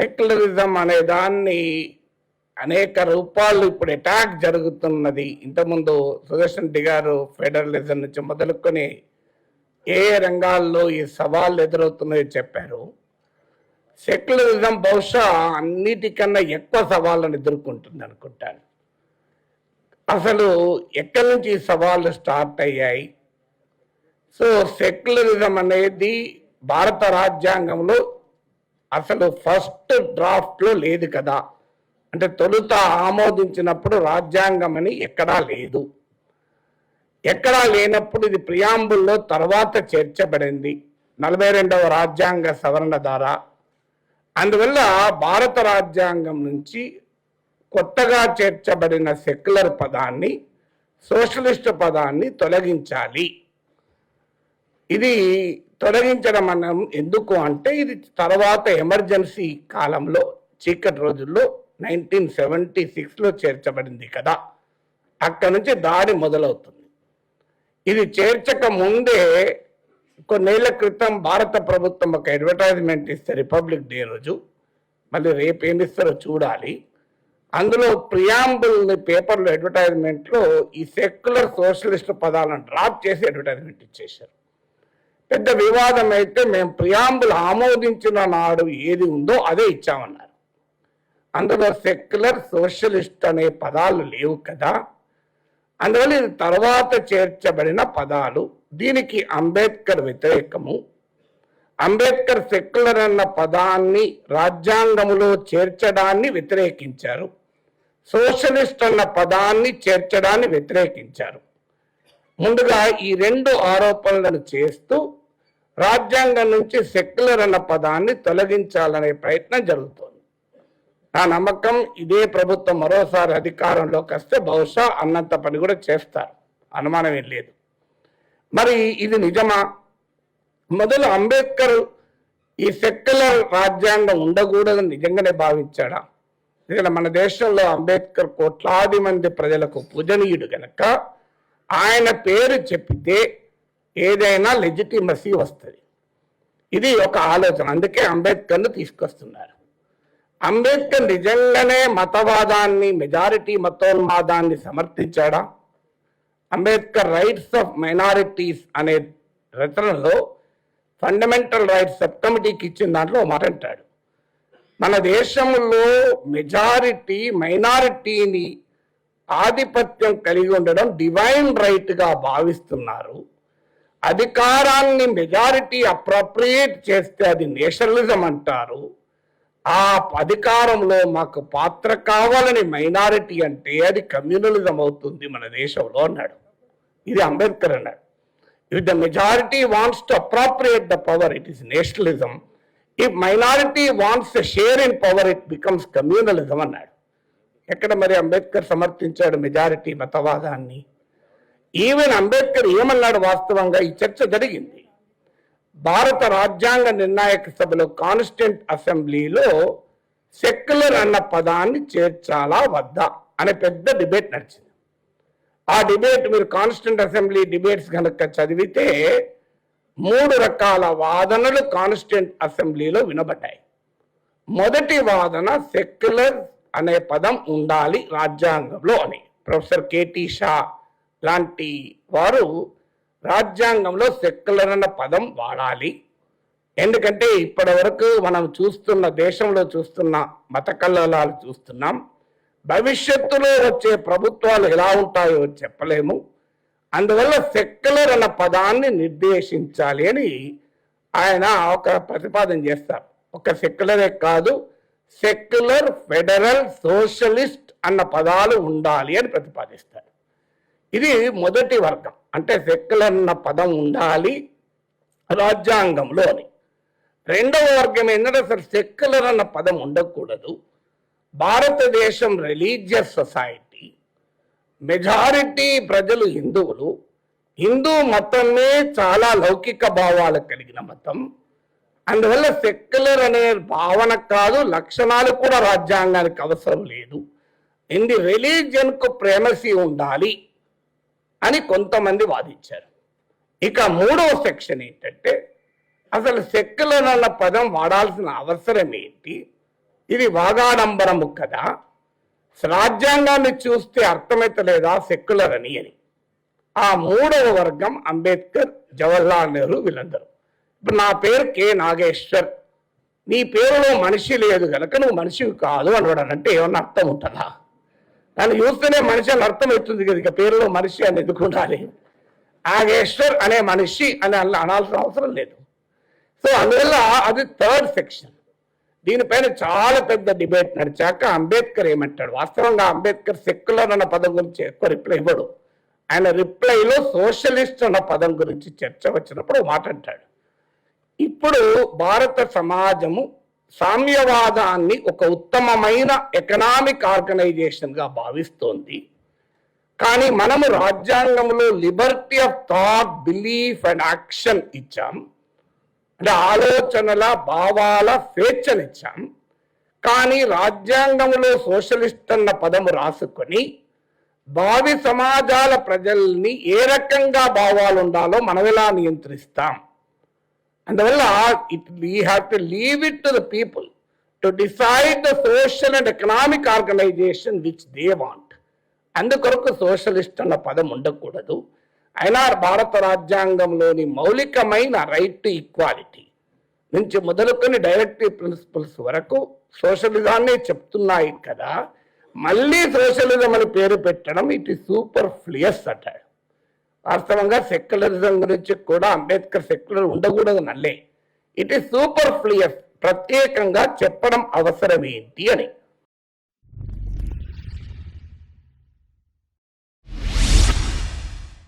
Secularism అనే దాన్ని అనేక రూపాలు ఇప్పుడు అటాక్ జరుగుతున్నది. ఇంతకుముందు సుదర్శన్ రెడ్డి గారు ఫెడరలిజం నుంచి మొదలుకొని ఏ రంగాల్లో ఈ సవాళ్ళు ఎదురవుతున్నాయో చెప్పారు. సెక్యులరిజం బహుశా అన్నిటికన్నా ఎక్కువ సవాళ్ళను ఎదుర్కొంటుంది అనుకుంటాను. అసలు ఎక్కడి నుంచి ఈ సవాళ్ళు స్టార్ట్ అయ్యాయి? సో సెక్యులరిజం అనేది భారత రాజ్యాంగంలో అసలు ఫస్ట్ డ్రాఫ్ట్లో లేదు కదా. అంటే తొలుత ఆమోదించినప్పుడు రాజ్యాంగం అని ఎక్కడా లేదు. ఎక్కడా లేనప్పుడు ఇది ప్రియాంబుల్లో తర్వాత చేర్చబడింది. నలభై రెండవ రాజ్యాంగ సవరణ ద్వారా అందువల్ల భారత రాజ్యాంగం నుంచి కొత్తగా చేర్చబడిన సెక్యులర్ పదాన్ని సోషలిస్ట్ పదాన్ని తొలగించాలి. ఇది తొలగించడం మనం ఎందుకు అంటే ఇది తర్వాత ఎమర్జెన్సీ కాలంలో చీకటి రోజుల్లో నైన్టీన్ సెవెంటీ సిక్స్లో చేర్చబడింది కదా. అక్కడి నుంచి దాడి మొదలవుతుంది. ఇది చేర్చక ముందే కొన్నేళ్ళ క్రితం భారత ప్రభుత్వం ఒక అడ్వర్టైజ్మెంట్ ఇస్తే రిపబ్లిక్ డే రోజు మళ్ళీ రేపు ఏమి ఇస్తారో చూడాలి. అందులో ప్రియాంబుల్ని పేపర్లో అడ్వర్టైజ్మెంట్లో ఈ సెక్యులర్ సోషలిస్ట్ పదాలను డ్రాప్ చేసి అడ్వర్టైజ్మెంట్ ఇచ్చేశారు. పెద్ద వివాదం అయితే మేము ప్రియాంబులు ఆమోదించిన నాడు ఏది ఉందో అదే ఇచ్చామన్నారు. అందులో సెక్యులర్ సోషలిస్ట్ అనే పదాలు లేవు కదా. అందువల్ల ఇది తర్వాత చేర్చబడిన పదాలు. దీనికి అంబేద్కర్ వ్యతిరేకము. అంబేద్కర్ సెక్యులర్ అన్న పదాన్ని రాజ్యాంగములో చేర్చడాన్ని వ్యతిరేకించారు. సోషలిస్ట్ అన్న పదాన్ని చేర్చడాన్ని వ్యతిరేకించారు. ముందుగా ఈ రెండు ఆరోపణలను చేస్తూ రాజ్యాంగం నుంచి సెక్యులర్ అన్న పదాన్ని తొలగించాలనే ప్రయత్నం జరుగుతోంది. నా నమ్మకం ఇదే ప్రభుత్వం మరోసారి అధికారంలోకి వస్తే బహుశా అన్నంత పని కూడా చేస్తారు. అనుమానం ఏం లేదు. మరి ఇది నిజమా? మొదలు అంబేద్కర్ ఈ సెక్యులర్ రాజ్యాంగం ఉండకూడదని నిజంగానే భావించాడా? ఎందుకంటే మన దేశంలో అంబేద్కర్ కోట్లాది మంది ప్రజలకు పూజనీయుడు గనక ఆయన పేరు చెప్పితే ఏదైనా లెజిటిమసీ వస్తుంది. ఇది ఒక ఆలోచన. అందుకే అంబేద్కర్ను తీసుకొస్తున్నారు. అంబేద్కర్ నిజంగానే మతవాదాన్ని మెజారిటీ మతోన్మాదాన్ని సమర్థించాడా? అంబేద్కర్ రైట్స్ ఆఫ్ మైనారిటీస్ అనే రచనలో ఫండమెంటల్ రైట్స్ సబ్ కమిటీకి ఇచ్చిన దాంట్లో మాట అంటాడు. మన దేశంలో మెజారిటీ మైనారిటీని ఆధిపత్యం కలిగి ఉండడం డివైన్ రైట్గా భావిస్తున్నారు. అధికారాన్ని మెజారిటీ అప్రోప్రియేట్ చేస్తే అది నేషనలిజం అంటారు. ఆ అధికారంలో మాకు పాత్ర కావాలని మైనారిటీ అంటే అది కమ్యూనలిజం అవుతుంది మన దేశంలో అన్నాడు. ఇది అంబేద్కర్ అన్నాడు. If the majority wants to appropriate the power it is nationalism if minority wants share in power it becomes communalism అన్నాడు. ఎక్కడ మరి అంబేద్కర్ సమర్థించాడు మెజారిటీ మతవాదాన్ని? ఈవెన్ అంబేద్కర్ ఏమన్నాడు వాస్తవంగా? ఈ చర్చ జరిగింది. భారత రాజ్యాంగ నిర్ణాయక సభలో కాన్స్టెంట్ అసెంబ్లీలో సెక్యులర్ అన్న పదాన్ని చేర్చాలా వద్దా అనే పెద్ద డిబేట్ నడిచింది. ఆ డిబేట్ మీరు కాన్స్టెంట్ అసెంబ్లీ డిబేట్స్ కనుక చదివితే మూడు రకాల వాదనలు కాన్స్టెంట్ అసెంబ్లీలో వినబడ్డాయి. మొదటి వాదన సెక్యులర్ అనే పదం ఉండాలి రాజ్యాంగంలో అని. ప్రొఫెసర్ కేటీ షా లాంటి వారు రాజ్యాంగంలో సెక్యులర్ అన్న పదం వాడాలి. ఎందుకంటే ఇప్పటి వరకు మనం చూస్తున్న దేశంలో చూస్తున్న మత కల్లలాలు చూస్తున్నాం. భవిష్యత్తులో వచ్చే ప్రభుత్వాలు ఎలా ఉంటాయో చెప్పలేము. అందువల్ల సెక్యులర్ అన్న పదాన్ని నిర్దేశించాలి అని ఆయన ఒక ప్రతిపాదన చేస్తారు. ఒక సెక్యులరే కాదు సెక్యులర్ ఫెడరల్ సోషలిస్ట్ అన్న పదాలు ఉండాలి అని ప్రతిపాదిస్తారు. ఇది మొదటి వర్గం. అంటే సెక్యులర్ అన్న పదం ఉండాలి రాజ్యాంగంలో అని. రెండవ వర్గం ఏంటంటే అసలు సెక్యులర్ అన్న పదం ఉండకూడదు. భారతదేశం రిలీజియస్ సొసైటీ. మెజారిటీ ప్రజలు హిందువులు. హిందూ మతమే చాలా లౌకిక భావాలు కలిగిన మతం. అందువల్ల సెక్యులర్ అనే భావన కాదు లక్షణాలు కూడా రాజ్యాంగానికి అవసరం లేదు. ఇది రిలీజియన్కు ప్రేమసి ఉండాలి. అని కొంతమంది వాదించారు. ఇక మూడవ సెక్షన్ ఏంటంటే అసలు సెక్యులర్ అన్న పదం వాడాల్సిన అవసరం ఏంటి? ఇది వాగాడంబరము కదా. రాజ్యాంగాన్ని చూస్తే అర్థమైతలేదా సెక్యులర్ అని. అని ఆ మూడవ వర్గం అంబేద్కర్ జవహర్లాల్ నెహ్రూ వీళ్ళందరూ. ఇప్పుడు నా పేరు కె నాగేశ్వర్. నీ పేరులో మనిషి లేదు కనుక నువ్వు మనిషివి కాదు అనడం ఏమన్నా అర్థం ఉంటుందా? నన్ను చూస్తేనే మనిషి అని అర్థమవుతుంది కదా ఇక పేరులో మనిషి అని ఎదుర్కొనాలి ఆగేశ్వర్ అనే మనిషి అని అలా అనాల్సిన అవసరం లేదు. సో అందువల్ల అది థర్డ్ సెక్షన్ దీనిపైన చాలా పెద్ద డిబేట్ నడిచాక అంబేద్కర్ ఏమంటాడు? వాస్తవంగా అంబేద్కర్ సెక్యులర్ అన్న పదం గురించి ఎక్కువ రిప్లై ఇవ్వడు. ఆయన రిప్లైలో సోషలిస్ట్ అన్న పదం గురించి చర్చ వచ్చినప్పుడు ఓ మాట అంటాడు. ఇప్పుడు భారత సమాజము సామ్యవాదాన్ని ఒక ఉత్తమమైన ఎకనామిక్ ఆర్గనైజేషన్గా భావిస్తోంది. కానీ మనము రాజ్యాంగంలో liberty of thought belief and action ఇచ్చాం. అంటే ఆలోచనల భావాల స్వేచ్ఛనిచ్చాం కానీ రాజ్యాంగంలో సోషలిస్ట్ అన్న పదము రాసుకొని భావి సమాజాల ప్రజల్ని ఏ రకంగా భావాలు ఉండాలో మనం ఎలా నియంత్రిస్తాం? అందువల్ల it we have to leave it to the people to decide the social and economic organisation which they want అందుకొరకు సోషలిస్ట్ అన్న పదం ఉండకూడదు. అయినా భారత రాజ్యాంగంలోని మౌలికమైన రైట్ టు ఈక్వాలిటీ నుంచి మొదలుకొని డైరెక్టివ్ ప్రిన్సిపల్స్ వరకు సోషలిజాన్ని చెప్తున్నాయి కదా. మళ్ళీ సోషలిజం అని పేరు పెట్టడం ఇట్ ఈస్ సూపర్ ఫ్లియస్ అంటాడు వాస్తవంగా సెక్యులరిజం గురించి కూడా అంబేద్కర్ సెక్యులర్ ఉండకూడదు నల్లే ఇట్ ఈస్ సూపర్ ఫ్లియస్ ప్రత్యేకంగా చెప్పడం అవసరమేంటి అని.